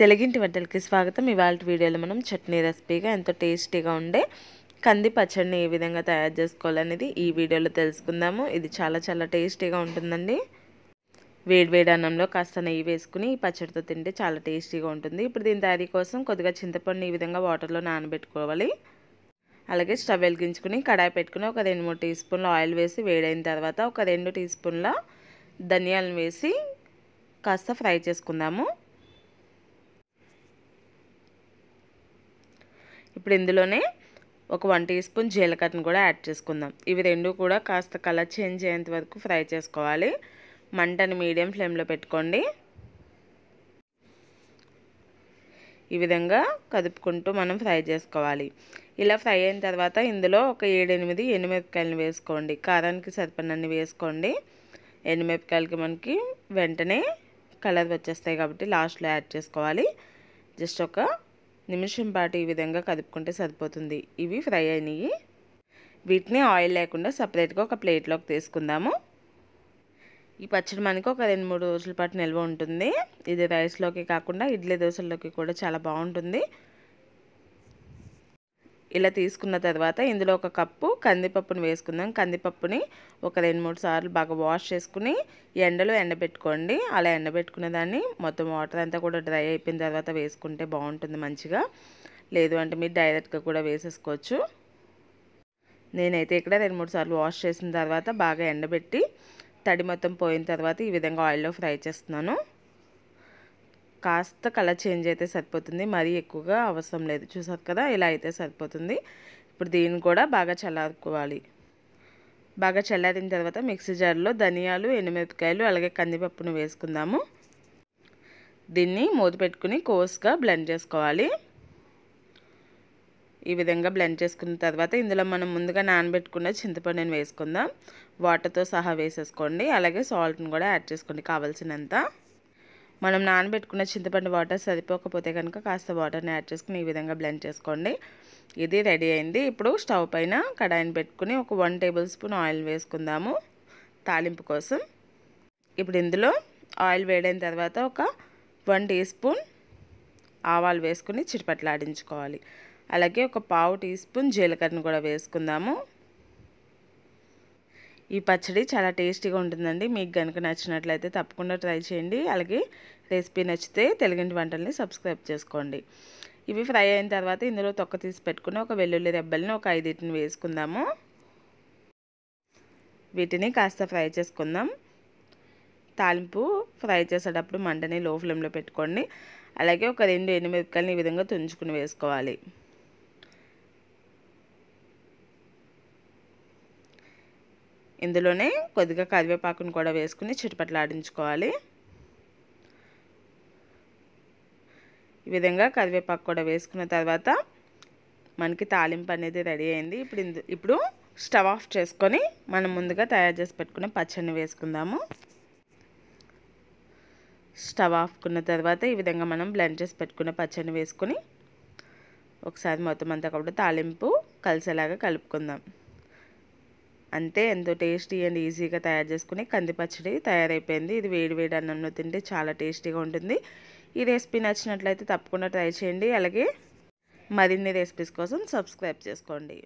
తెలుగింటి వంటలకి స్వాగతం. ఇవాళ వీడియోలో మనం చట్నీ రెసిపీగా ఎంతో టేస్టీగా ఉండే కంది పచ్చడిని ఏ విధంగా తయారు చేసుకోవాలనేది ఈ వీడియోలో తెలుసుకుందాము. ఇది చాలా చాలా టేస్టీగా ఉంటుందండి. వేడివేడి అన్నంలో కాస్త నెయ్యి వేసుకుని ఈ పచ్చడితో తింటే చాలా టేస్టీగా ఉంటుంది. ఇప్పుడు దీని తయారీ కోసం కొద్దిగా చింతపండు ఈ విధంగా వాటర్లో నానబెట్టుకోవాలి. అలాగే స్టవ్ వెలిగించుకుని కడాయి పెట్టుకుని ఒక రెండు మూడు టీ స్పూన్ల ఆయిల్ వేసి వేడైన తర్వాత ఒక రెండు టీ స్పూన్ల ధనియాలను వేసి కాస్త ఫ్రై చేసుకుందాము. ఇప్పుడు ఇందులోనే ఒక వన్ టీ స్పూన్ జీలకర్రను కూడా యాడ్ చేసుకుందాం. ఇవి రెండు కూడా కాస్త కలర్ చేంజ్ అయ్యేంత వరకు ఫ్రై చేసుకోవాలి. మంటని మీడియం ఫ్లేమ్లో పెట్టుకోండి. ఈ విధంగా కదుపుకుంటూ మనం ఫ్రై చేసుకోవాలి. ఇలా ఫ్రై అయిన తర్వాత ఇందులో ఒక ఏడెనిమిది ఎండుమిరపకాయలను వేసుకోండి. కారానికి సరిపడినన్ని వేసుకోండి. ఎండుమిరపకాయలకి మనకి వెంటనే కలర్ వచ్చేస్తాయి కాబట్టి లాస్ట్లో యాడ్ చేసుకోవాలి. జస్ట్ ఒక నిమిషం పాటు ఈ విధంగా కదుపుకుంటే సరిపోతుంది. ఇవి ఫ్రై అయినాయి. వీటిని ఆయిల్ లేకుండా సపరేట్గా ఒక ప్లేట్లోకి తీసుకుందాము. ఈ పచ్చడి మనకి ఒక రెండు మూడు రోజుల పాటు నిల్వ ఉంటుంది. ఇది రైస్లోకి కాకుండా ఇడ్లీ దోశల్లోకి కూడా చాలా బాగుంటుంది. ఇలా తీసుకున్న తర్వాత ఇందులో ఒక కప్పు కందిపప్పును వేసుకుందాం. కందిపప్పుని ఒక రెండు మూడు సార్లు బాగా వాష్ చేసుకుని ఎండలో ఎండబెట్టుకోండి. అలా ఎండబెట్టుకున్న దాన్ని మొత్తం వాటర్ అంతా కూడా డ్రై అయిపోయిన తర్వాత వేసుకుంటే బాగుంటుంది మంచిగా. లేదు అంటే మీరు డైరెక్ట్గా కూడా వేసేసుకోవచ్చు. నేనైతే ఇక్కడ రెండు మూడు సార్లు వాష్ చేసిన తర్వాత బాగా ఎండబెట్టి తడి మొత్తం పోయిన తర్వాత ఈ విధంగా ఆయిల్లో ఫ్రై చేస్తున్నాను. కాస్త కలర్ చేంజ్ అయితే సరిపోతుంది. మరీ ఎక్కువగా అవసరం లేదు. చూసారు కదా ఇలా అయితే సరిపోతుంది. ఇప్పుడు దీన్ని కూడా బాగా చల్లారుకోవాలి. బాగా చల్లారిన తర్వాత మిక్సీ జార్లో ధనియాలు ఎండుమిరపకాయలు అలాగే కందిపప్పును వేసుకుందాము. దీన్ని మూత పెట్టుకుని కోసుగా బ్లెండ్ చేసుకోవాలి. ఈ విధంగా బ్లెండ్ చేసుకున్న తర్వాత ఇందులో మనం ముందుగా నానబెట్టుకున్న చింతపండుని వేసుకుందాం. వాటర్తో సహా వేసేసుకోండి. అలాగే సాల్ట్ని కూడా యాడ్ చేసుకోండి కావాల్సినంత. మనం నానబెట్టుకున్న చింతపండు వాటర్ సరిపోకపోతే కనుక కాస్త వాటర్ని యాడ్ చేసుకుని ఈ విధంగా బ్లెండ్ చేసుకోండి. ఇది రెడీ అయింది. ఇప్పుడు స్టవ్ పైన కడాయిని పెట్టుకుని ఒక వన్ టేబుల్ స్పూన్ ఆయిల్ వేసుకుందాము తాలింపు కోసం. ఇప్పుడు ఇందులో ఆయిల్ వేడైన తర్వాత ఒక వన్ టీ స్పూన్ ఆవాలు వేసుకుని చిటిపట్లాడించుకోవాలి అలాగే ఒక పావు టీ స్పూన్ జీలకర్రను కూడా వేసుకుందాము. ఈ పచ్చడి చాలా టేస్టీగా ఉంటుందండి. మీకు కనుక నచ్చినట్లయితే తప్పకుండా ట్రై చేయండి. అలాగే రెసిపీ నచ్చితే తెలుగింటి వంటల్ని సబ్స్క్రైబ్ చేసుకోండి. ఇవి ఫ్రై అయిన తర్వాత ఇందులో తొక్క తీసి పెట్టుకుని ఒక వెల్లుల్లి రెబ్బల్ని ఒక ఐదింటిని వేసుకుందాము. వీటిని కాస్త ఫ్రై చేసుకుందాం. తాలింపు ఫ్రై చేసేటప్పుడు మంటని లో ఫ్లేమ్లో పెట్టుకోండి. అలాగే ఒక రెండు ఎండుమిరపకాయలని ఈ విధంగా తుంచుకుని వేసుకోవాలి. ఇందులోనే కొద్దిగా కరివేపాకును కూడా వేసుకుని చిటపట్లాడించుకోవాలి ఈ విధంగా కరివేపాకు కూడా వేసుకున్న తర్వాత మనకి తాలింపు అనేది రెడీ అయింది. ఇప్పుడు ఇప్పుడు స్టవ్ ఆఫ్ చేసుకొని మనం ముందుగా తయారు చేసి పెట్టుకునే పచ్చడిని వేసుకుందాము. స్టవ్ ఆఫ్కున్న తర్వాత ఈ విధంగా మనం బ్లెండ్ చేసి పెట్టుకున్న పచ్చడిని వేసుకొని ఒకసారి మొత్తం అంతా కూడా తాలింపు కలిసేలాగా కలుపుకుందాం. అంతే ఎంతో టేస్టీ అండ్ ఈజీగా తయారు చేసుకుని కంది పచ్చడి తయారైపోయింది. ఇది వేడి వేడి అన్నంలో తింటే చాలా టేస్టీగా ఉంటుంది. ఈ రెసిపీ నచ్చినట్లయితే తప్పకుండా ట్రై చేయండి. అలాగే మరిన్ని రెసిపీస్ కోసం సబ్స్క్రైబ్ చేసుకోండి.